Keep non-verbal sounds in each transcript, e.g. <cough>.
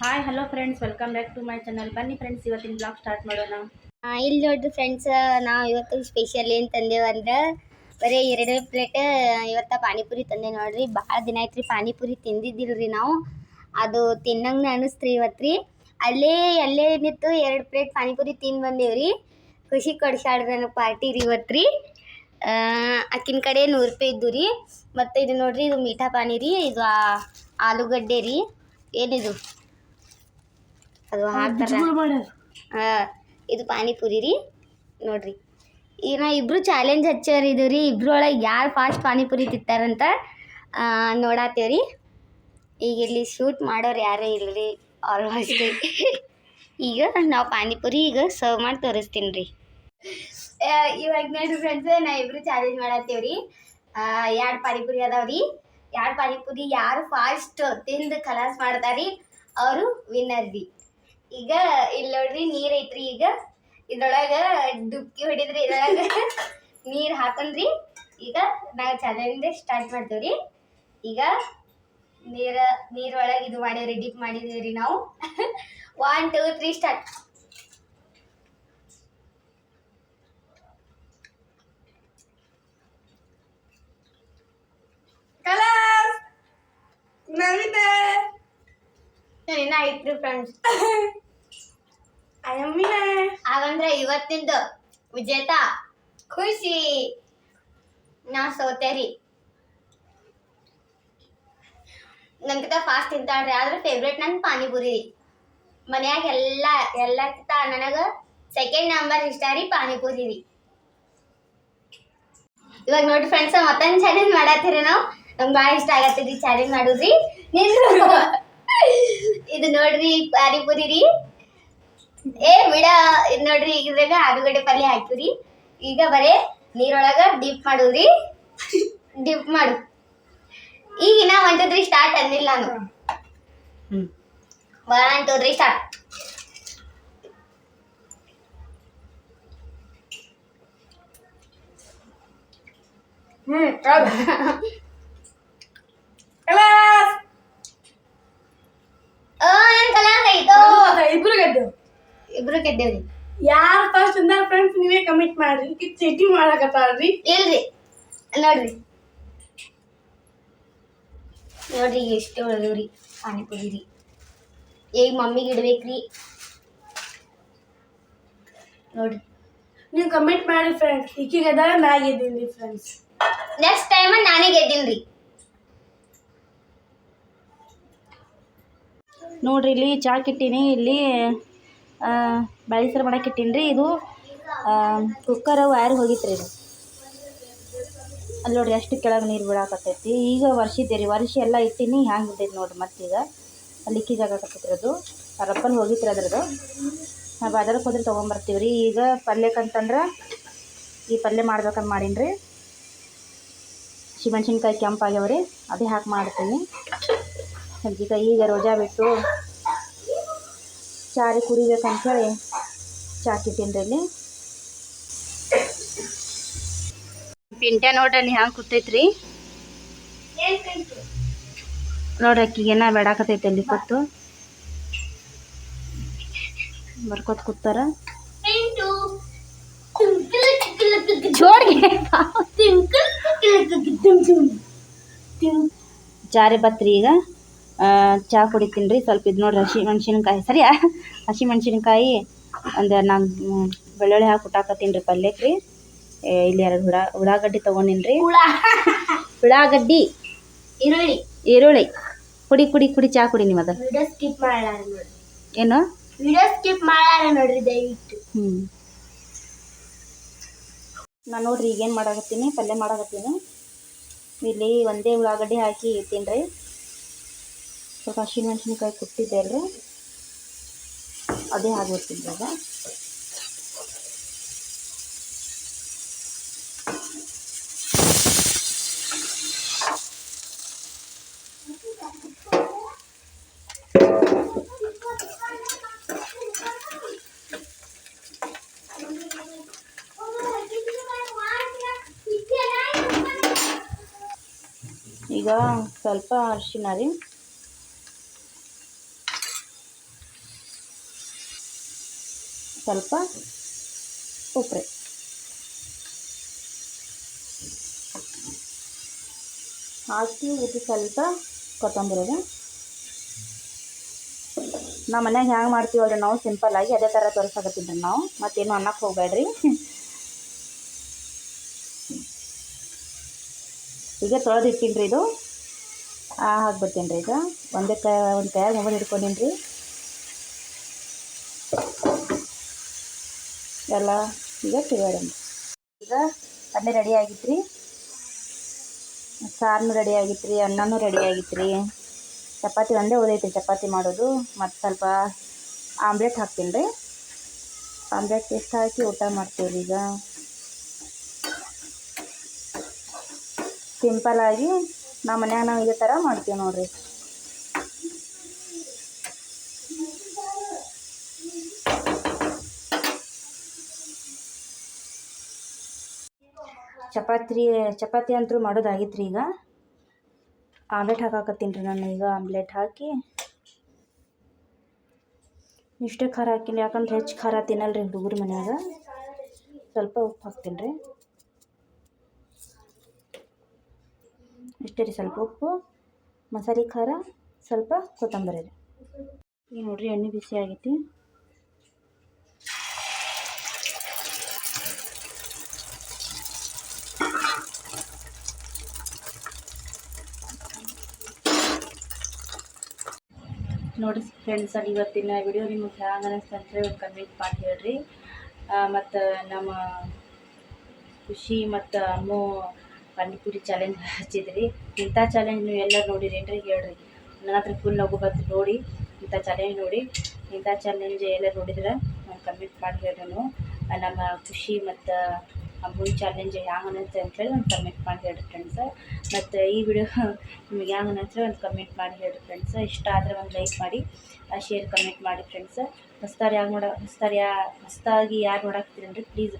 Hi hello friends welcome back to my channel ಬನ್ನಿ friends ಇವತ್ತಿನ blog start ಮಾಡೋಣ. ಇಲ್ಲಿ ನೋಡ್ರಿ ಫ್ರೆಂಡ್ಸ್ ನಾವು ಇವತ್ತು ಸ್ಪೆಷಲ್ ಏನು ತಂದೇವು ಅಂದ್ರೆ, ಬರೀ ಎರಡೇ ಪ್ಲೇಟ್ ಇವತ್ತು ಪಾನಿಪುರಿ ತಂದೆ ನೋಡ್ರಿ. ಭಾಳ ದಿನ ಆಯ್ತು ರೀ ಪಾನಿಪುರಿ ತಿಂದಿದ್ದಿಲ್ರಿ ನಾವು. ಅದು ತಿನ್ನಂಗೆ ಅನಿಸ್ತ್ರಿ ಇವತ್ತು ರೀ ಅಲ್ಲೇ ಅಲ್ಲೇ ನಿಂತು ಎರಡು ಪ್ಲೇಟ್ ಪಾನಿಪುರಿ ತಿಂದು ಬಂದೇವ್ರಿ. ಖುಷಿ ಕೊಡ್ಸಾಡ್ರಿ ನನಗೆ ಪಾರ್ಟಿ ರೀ ಇವತ್ತು ರೀ ಅಕ್ಕಿನ ಕಡೆ ನೂರು ರೂಪಾಯಿ ಇದ್ದು ರೀ. ಮತ್ತು ಇದು ನೋಡ್ರಿ, ಇದು ಮೀಠಾ ಪಾನಿ ರೀ, ಇದು ಆಲೂಗಡ್ಡೆ ರೀ. ಏನಿದು? ಅದು ಹಾಕ್ತಾರ ಇದು ಪಾನಿಪುರಿ ರೀ. ನೋಡ್ರಿ. ಈಗ ನಾ ಇಬ್ರು ಚಾಲೆಂಜ್ ಹಚ್ಚೋರು ಇದು ರೀ. ಇಬ್ರೊಳಗೆ ಒಳಗೆ ಯಾರು ಫಾಸ್ಟ್ ಪಾನಿಪುರಿ ತಿಂತಾರಂತ ನೋಡತ್ತೇವ್ರಿ ಈಗ ಇಲ್ಲಿ ಶೂಟ್ ಮಾಡೋರು ಯಾರೂ ಇಲ್ರಿ ಆಲ್ಮೋಸ್ಟ್ ಈಗ ನಾವು ಪಾನಿಪುರಿ ಈಗ ಸರ್ವ್ ಮಾಡಿ ತೋರಿಸ್ತೀನಿ ರೀ. ಇವಾಗ ನೋಡ್ರಿ ಫ್ರೆಂಡ್ಸ್ ನಾ ಇಬ್ರು ಚಾಲೆಂಜ್ ಮಾಡತ್ತೇವ್ರಿ ಎರಡು ಪಾನಿಪುರಿ ಅದಾವ್ರಿ ಎರಡು ಪಾನಿಪುರಿ ಯಾರು ಫಾಸ್ಟ್ ತಿಂದು ಕಲಾಸ್ ಮಾಡ್ತಾರಿ ಅವರು ವಿನ್ನರ್ ರೀ. ಈಗ ಇಲ್ಲಿ ನೋಡ್ರಿ ನೀರ್ ಐತ್ರಿ ಈಗ. ಇದ್ರೊಳಗ ಡುಬ್ಕಿ ಹೊಡಿದ್ರಿ ಇದ್ರೊಳಗ. <laughs> ನೀರ್ ಹಾಕೊಂಡ್ರಿ. ಈಗ ನಾವು ಚಾಲೆಂಜ್ ಸ್ಟಾರ್ಟ್ ಮಾಡ್ತೇವ್ರಿ. ಈಗ ನೀರ ನೀರೊಳಗೆ ಇದು ಮಾಡಿ ಡಿಪ್ ಮಾಡಿದೇವ್ರಿ ನಾವು. ಒನ್ ಟೂ ತ್ರೀ ಸ್ಟಾರ್ಟ್ ಕಲಾಸ್ ನವಿತೆ ಇನ್ನ ಐತ್ರಿ ಫ್ರೆಂಡ್ಸ್ ಅಯ್ಯಮ್ಮಿನ ಹಾಗಂದ್ರೆ ಇವತ್ತಿಂದ ವಿಜೇತ ಖುಷಿ. ನಾ ಸೋತೇರಿ ನನ್ಕಿಂತ ಫಾಸ್ಟ್ ತಿಂತಾಳ್ರಿ ಆದ್ರೆ ಫೇವ್ರೇಟ್ ನನ್ ಪಾನಿಪುರಿ ರೀ. ಮನ್ಯಾಗ ಎಲ್ಲ ಎಲ್ಲಕ್ಕಿಂತ ನನಗ ಸೆಕೆಂಡ್ ನಂಬರ್ ಇಷ್ಟ ರೀ ಪಾನಿಪುರಿ ರೀ. ಇವಾಗ ನೋಡಿ ಫ್ರೆಂಡ್ಸ್ ಮತ್ತೊಂದು ಚಾಲೆಂಜ್ ಮಾಡತ್ತೀರಿ ನಾವು. ನಮ್ಗೆ ಭಾಳ ಇಷ್ಟ ಆಗತ್ತೀರಿ ಚಾಲೆಂಜ್ ಮಾಡೋದ್ರಿ. ನಿಂದ್ರು ಇದು ನೋಡ್ರಿ ಪಾನಿಪುರಿ ರೀ ಏ ಬಿಡ ಇದು ನೋಡ್ರಿ ಇದ್ರಾಗ ಆಲೂಗಡ್ಡೆ ಪಲ್ಯ ಹಾಕಿವ್ರಿ ಈಗ ಬರೇ ನೀರೊಳಗ ಡಿಪ್ ಮಾಡುದ್ರಿ. ಡಿಪ್ ಮಾಡು. ಈಗ ಇನ್ನ ಒನ್ ಟು ತ್ರೀ ಸ್ಟಾರ್ಟ್ ಅಂದಿಲ್ಲ ನಾನು. ಹ್ಮ್. ಒನ್ ಟು ತ್ರೀ ಸ್ಟಾರ್ಟ್ ಹ್ಮ್ <laughs> ಹೌದು ಕಲಾಸ್ ಓ ನನ್ ಕಲಾಂಗ್ ಆಯ್ತು ಇಬ್ರು ಗೆದ್ದೆವು ಇಬ್ರು ಗೆದ್ದೇವ್ರಿ ಫಸ್ಟ್ ಫ್ರೆಂಡ್ಸ್ ನೀವೇ ಕಮಿಟ್ ಮಾಡ್ರಿ. ಈಗ ಚೀಟಿಂಗ್ ಮಾಡಕತ್ತಾರ್ರಿ ಇಲ್ರಿ. ನೋಡ್ರಿ. ನೋಡ್ರಿ ಎಷ್ಟು ಒಳ್ಳೆಯವ್ರಿ ಪಾನಿಪುರಿ ರೀ ಈಗ ಮಮ್ಮಿಗೆ ಇಡ್ಬೇಕ್ರಿ. ನೋಡ್ರಿ. ನೀವು ಕಮಿಟ್ ಮಾಡಿ ಫ್ರೆಂಡ್ಸ್ ಈಕಿಗೆ ಅದ ನಾ ಗೆದ್ದೀನಿ ಫ್ರೆಂಡ್ಸ್ ನೆಕ್ಸ್ಟ್ ಟೈಮ್ ನಾನೇ ಗೆದ್ದೀನ್ರಿ. ನೋಡ್ರಿ ಇಲ್ಲಿ ಚಾಕ್ ಇಟ್ಟೀನಿ ಇಲ್ಲಿ ಬ್ಯಾಳಿ ಮಾಡಕ್ಕೆ ಇಟ್ಟೀನಿ ರೀ ಇದು ಕುಕ್ಕರ್ ವೈರ್ ಹೋಗಿತ್ತು ರೀ ಇದು. ಅಲ್ಲಿ ನೋಡಿರಿ ಅಷ್ಟು ಕೆಳಗೆ ನೀರು ಬಿಡಾಕತ್ತೈತಿ ಈಗ ವರ್ಷಿದ್ದೆ ರೀ ವರ್ಷ ಎಲ್ಲ ಇಟ್ಟೀನಿ, ಹ್ಯಾಂಗೆ ಬಿದ್ದೈತಿ ನೋಡಿರಿ ಮತ್ತೀಗ. ಲೀಕೇಜ್ ಆಗಕತ್ತೈತಿ ಅದು. ರಪ್ಪಲ್ಲಿ ಹೋಗಿತ್ತು ರೀ ಅದ್ರದ್ದು ನಾವು ಬಾಜಾರಕ್ಕೆ ಹೋದ್ರೆ ತೊಗೊಂಬರ್ತೀವಿ ರೀ ಈಗ ಪಲ್ಯಕ್ಕಂತಂದ್ರೆ, ಈ ಪಲ್ಯ ಮಾಡ್ಬೇಕಂತ ಮಾಡೀನಿ ರೀ ಶಿಮೆಣ್ಸಿನ್ಕಾಯಿ ಕೆಂಪಾಗ್ಯಾವ ರೀ ಅದೇ ಹಾಕಿ ಮಾಡ್ತೀನಿ. ಈಗ ರೋಜಾ ಬಿಟ್ಟು ಚಾರಿ ಕುಡಿಬೇಕಂತೇಳಿ ಚಾಕಿಟ್ಟೀನಿ ರೀ ಇಲ್ಲಿ ಪಿಂಟ್ಯ ನೋಡ್ರಿ ಅಲ್ಲಿ ಹ್ಯಾಂಗೆ ಕೂತೈತ್ರಿ? ನೋಡ್ರಿ ಅಕ್ಕಿಗೇನ ಬೇಡಾಕತೈತೆ ಅಲ್ಲಿ ಕೂತು ಬರ್ಕೋತ ಕೂತಾರ. ಜಾರಿ ಬತ್ರಿ ಈಗ. ಆ, ಚಾ ಕುಡಿತೀನಿ ರೀ. ಸ್ವಲ್ಪ ಇದು ನೋಡಿರಿ ಹಸಿ ಮೆಣಸಿನ್ಕಾಯಿ. ಸರಿಯಾ? ಹಸಿ ಮೆಣಸಿನ್ಕಾಯಿ ಒಂದು ನಾಲ್ಕು ಬೆಳ್ಳುಳ್ಳಿ ಹಾಕಿ ಕುಟ್ಟಾಕತ್ತೀನಿ ರೀ ಪಲ್ಯಕ್ಕೆ ರೀ. ಇಲ್ಲಿ ಎರಡು ಹುಳ ಉಳ್ಳಾಗಡ್ಡಿ ತೊಗೊಂಡಿನಿ ರೀ. ಉಳ್ಳಾಗಡ್ಡಿ ಈರುಳ್ಳಿ? ಈರುಳ್ಳಿ. ಕುಡಿ ಕುಡಿ ಕುಡಿ ಚಹಾ ಕುಡಿ ನೀವು ಅದ. ವಿಡಿಯೋ ಸ್ಕಿಪ್ ಮಾಡಲ್ಲ ನೋಡ್ರಿ. ಏನು? ವಿಡಿಯೋ ಸ್ಕಿಪ್ ಮಾಡಲ್ಲ ನೋಡ್ರಿ ದಯವಿಟ್ಟು. ಹ್ಞೂ ನಾನು ನೋಡ್ರಿ ಈಗೇನು ಮಾಡಾಕತ್ತೀನಿ ಪಲ್ಯ ಮಾಡಾಕತ್ತೀನಿ. ಇಲ್ಲಿ ಒಂದೇ ಉಳ್ಳಾಗಡ್ಡಿ ಹಾಕಿ ತಿನ್ರಿ ರೀ. ಸ್ವಲ್ಪ ಹಸಿಮೆಣ್ಸಿನ್ಕಾಯಿ ಕುಟ್ಟಿದ್ದೆ ಅಲ್ರಿ ಅದೇ ಆಗಿಬಿಡ್ತಿದ್ದಾಗ ಈಗ ಸ್ವಲ್ಪ ಅರಿಶಿನ ರೀ. ಸ್ವಲ್ಪ ಉಪ್ರೆ. ಹಾಕಿ ಇದು ಸ್ವಲ್ಪ ಕೊತ್ತಂಬರಿ ನಮ್ಮ ಮನ್ಯಾಗ ಹ್ಯಾಂಗೆ ಮಾಡ್ತೀವಲ್ರಿ ನಾವು? ಸಿಂಪಲ್ಲಾಗಿ ಅದೇ ಥರ ತೋರಿಸಾಕತ್ತೀನಿ ರೀ ನಾವು. ಮತ್ತೇನು ಅನ್ನಕ್ಕೆ ಹೋಗ್ಬೇಡ್ರಿ. ಈಗ ತೊಳೆದಿಟ್ಟೀನಿ ರೀ ಇದು. ಹಾಕ್ಬಿಡ್ತೀನಿ ರೀ ಈಗ. ಒಂದೇ ಕೈ, ಒಂದು ಕೈಯಾಗ ಮೊಬೈಲ್ ಹಿಡ್ಕೊಂಡೀನಿ ರೀ ಎಲ್ಲ ಈಗ ತಿರುಗಾಡೋಣ ಈಗ ಅಲ್ಲೇ ರೆಡಿ ಆಗಿತ್ತು ರೀ ರೆಡಿ ಆಗಿತ್ತು ರೀ ಅನ್ನನೂ ರೆಡಿ ಆಗಿತ್ತು ರೀ ಚಪಾತಿ ಒಂದೇ ಉಳಿದೈತಿ ಚಪಾತಿ ಮಾಡೋದು. ಮತ್ತು ಸ್ವಲ್ಪ ಆಮ್ಲೆಟ್ ಹಾಕ್ತೀನಿ ರೀ. ಆಮ್ಲೆಟ್ ಎಷ್ಟು ಹಾಕಿ ಊಟ ಮಾಡ್ತೀವಿ ರೀ ಈಗ ಸಿಂಪಲಾಗಿ ನಮ್ಮ ಮನ್ಯಾಗ ನಾವು ಇದೇ ಥರ ಮಾಡ್ತೀವಿ ನೋಡಿರಿ. ಚಪಾತಿ ಚಪಾತಿ ಅಂತೂ ಮಾಡೋದಾಗಿತ್ತು ರೀ ಈಗ. ಆಮ್ಲೆಟ್ ಹಾಕಾಕತ್ತೀನಿ ರೀ ನಾನು ಈಗ ಆಮ್ಲೆಟ್ ಹಾಕಿ. ಇಷ್ಟೇ ಖಾರ ಹಾಕಿನಿ ಯಾಕಂದ್ರೆ ಹೆಚ್ಚು ಖಾರ ತಿನ್ನಲ್ಲ ರೀ ಹುಡುಗರು ಮನ್ಯಾಗ. ಸ್ವಲ್ಪ ಉಪ್ಪು ಹಾಕ್ತೀನಿ ರೀ. ಇಷ್ಟೇ ರೀ ಸ್ವಲ್ಪ ಉಪ್ಪು, ಮಸಾಲೆ ಖಾರ, ಸ್ವಲ್ಪ ಕೊತ್ತಂಬರಿ. ರೀ ಈಗ ನೋಡಿರಿ ಎಣ್ಣೆ ಬಿಸಿ ಆಗೈತಿ. ನೋಡಿ ಫ್ರೆಂಡ್ಸ್ ಅಲ್ಲಿ ಇವತ್ತಿನ ವಿಡಿಯೋ ನಿಮಗೆ ಹ್ಯಾಂಗೆ ಅನಿಸ್ತಂದ್ರೆ ಒಂದು ಕಮೆಂಟ್ ಮಾಡಿ ಹೇಳ್ರಿ. ಮತ್ತು ನಮ್ಮ ಖುಷಿ ಮತ್ತು ಅಮ್ಮು ಪಾನಿಪುರಿ ಚಾಲೆಂಜ್ ಹಚ್ಚಿದ್ರಿ. ಇಂಥ ಚಾಲೆಂಜ್ ನೀವು ಎಲ್ಲರೂ ನೋಡಿರೇನ್ರಿ ಹೇಳ್ರಿ. ನನ್ನ ಹತ್ರ ಫುಲ್ ನಗು ಬಂತು ನೋಡಿ. ಇಂಥ ಚಾಲೆಂಜ್ ನೋಡಿ. ಇಂಥ ಚಾಲೆಂಜ್ ಎಲ್ಲ ನೋಡಿದ್ರೆ ಒಂದು ಕಮೆಂಟ್ ಮಾಡಿ ಹೇಳ್ರಿ ನಮ್ಮ ಖುಷಿ ಮತ್ತು ಅಮ್ಮನ ಚಾಲೆಂಜ್ ಹ್ಯಾಂಗೆ ಅಂತ ಅಂತೇಳಿ ಒಂದು ಕಮೆಂಟ್ ಮಾಡಿ ಹೇಳ್ರಿ ಫ್ರೆಂಡ್ಸ್ ಮತ್ತು ಈ ವಿಡಿಯೋ ನಿಮಗೆ ಹ್ಯಾಂಗೆ ಅನ್ನಿಸ್ರೆ ಒಂದು ಕಮೆಂಟ್ ಮಾಡಿ ಹೇಳ್ರಿ ಫ್ರೆಂಡ್ಸ್ ಇಷ್ಟ ಆದರೆ ಒಂದು ಲೈಕ್ ಮಾಡಿ ಶೇರ್ ಕಮೆಂಟ್ ಮಾಡಿ ಫ್ರೆಂಡ್ಸ್ ಹೊಸ್ದಾರು ಯಾರು ನೋಡ, ಹೊಸ್ದಾರು ಯಾ ಹೊಸ್ತಾಗಿ ಯಾರು ನೋಡಾಕ್ತೀರನ್ರಿ ಪ್ಲೀಸ್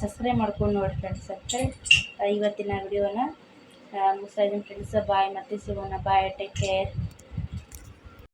ಸಬ್ಸ್ಕ್ರೈಬ್ ಮಾಡ್ಕೊಂಡು ನೋಡಿ ಫ್ರೆಂಡ್ಸ್ ಅಂತ ಇವತ್ತಿನ ವಿಡಿಯೋನ ಮುಗಿಸ್ತಾ ಇದ್ದೀನಿ ಫ್ರೆಂಡ್ಸ್ ಬಾಯ್ ಮತ್ತೆ ಸಿಗೋಣ. Bye take care